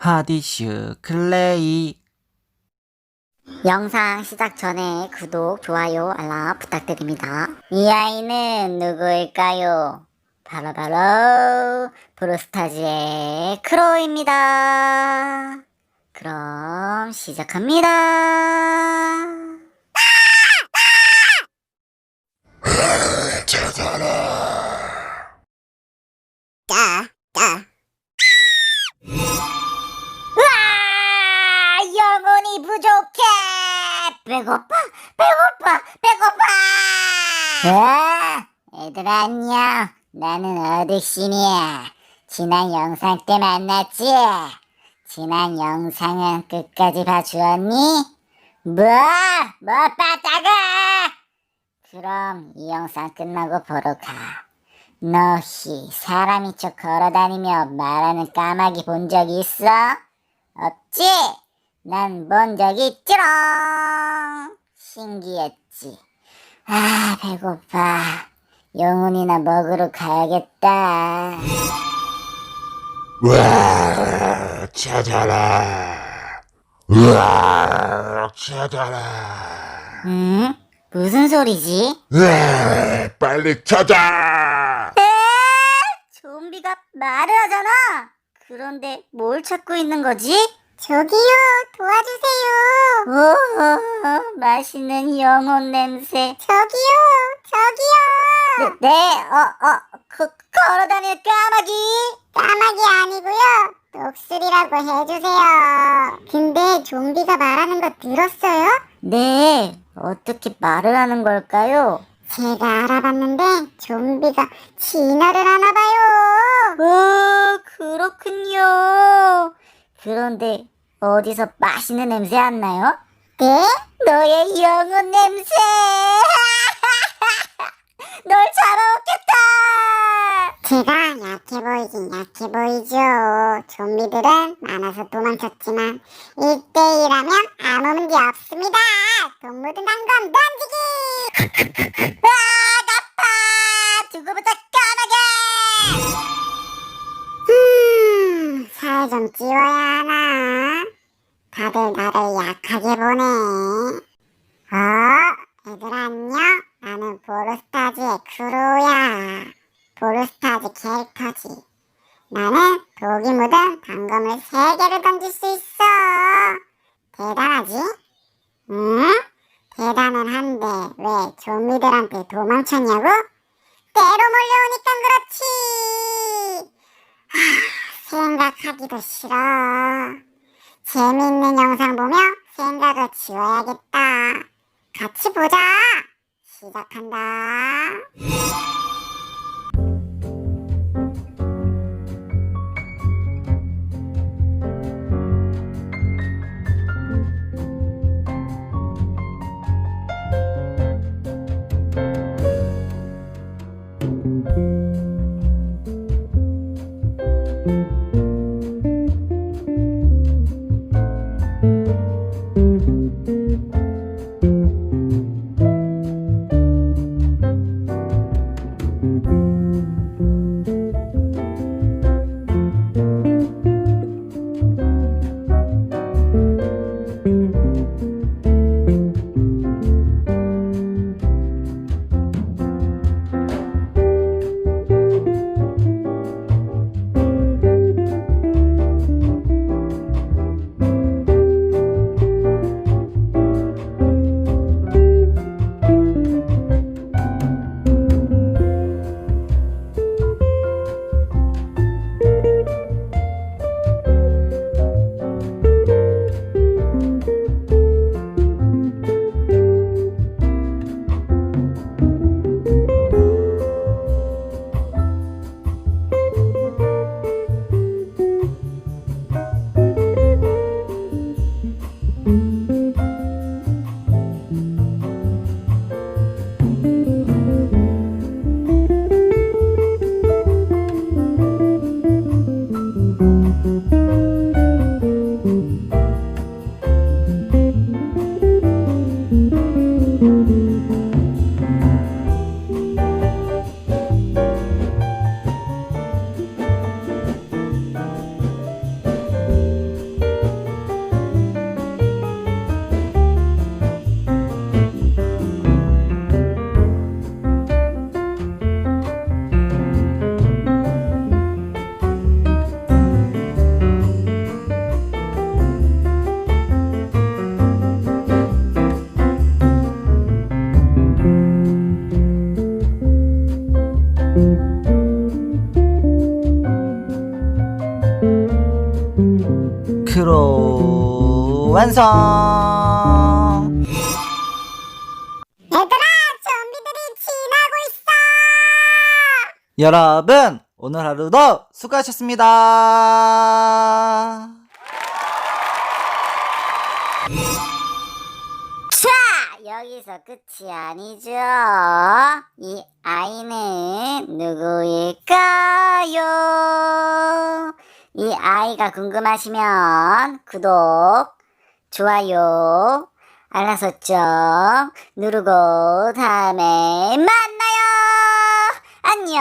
하디슈 클레이 영상 시작 전에 구독, 좋아요, 알람 부탁드립니다. 이 아이는 누구일까요? 바로바로 브로스타즈의 크로입니다. 그럼 시작합니다. 배고파, 배고파, 배고파! 아, 얘들아 안녕. 나는 어드신이야. 지난 영상 때 만났지? 지난 영상은 끝까지 봐주었니? 뭐? 뭐 빠따가? 그럼 이 영상 끝나고 보러 가. 너희 사람이 척 걸어다니며 말하는 까마귀 본 적 있어? 없지? 난 본적 있지롱! 신기했지. 아, 배고파. 영혼이나 먹으러 가야겠다. 으아, 찾아라. 으아, 찾아라. 응? 무슨 소리지? 으아, 빨리 찾아. 에? 좀비가 말을 하잖아! 그런데 뭘 찾고 있는 거지? 저기요, 도와주세요. 오, 맛있는 영혼 냄새. 저기요, 저기요. 네, 네 어, 어, 그, 걸어다니는 까마귀. 까마귀 아니고요. 독수리라고 해주세요. 근데 좀비가 말하는 거 들었어요? 네, 어떻게 말을 하는 걸까요? 제가 알아봤는데 좀비가 진화를 하나 봐요. 오, 그렇군요. 그런데 어디서 맛있는 냄새 안 나요? 네? 너의 영혼 냄새. 널 잡아먹겠다. 제가 약해 보이긴 약해 보이죠. 좀비들은 많아서 도망쳤지만 1대1하면 아무 문제 없습니다. 동물들 난건 던지기. 다들 나를 약하게 보네. 어, 얘들 안녕? 나는 보르스타즈의 크루야. 보르스타즈 캐릭터지. 나는 독이 묻은 단검을 세 개를 던질 수 있어. 대단하지? 응? 대단은 한데 왜 좀비들한테 도망쳤냐고? 때로 몰려오니까 그렇지. 생각하기도 싫어. 재미있는 영상 보며 생각을 지워야겠다. 같이 보자. 시작한다. 크로 완성! 얘들아, 좀비들이 지나고 있어. 여러분, 오늘 하루도 수고하셨습니다. 자, 여기서 끝이 아니죠. 이 아이는 누구일까요? 이 아이가 궁금하시면 구독, 좋아요, 알람 설정 누르고 다음에 만나요! 안녕!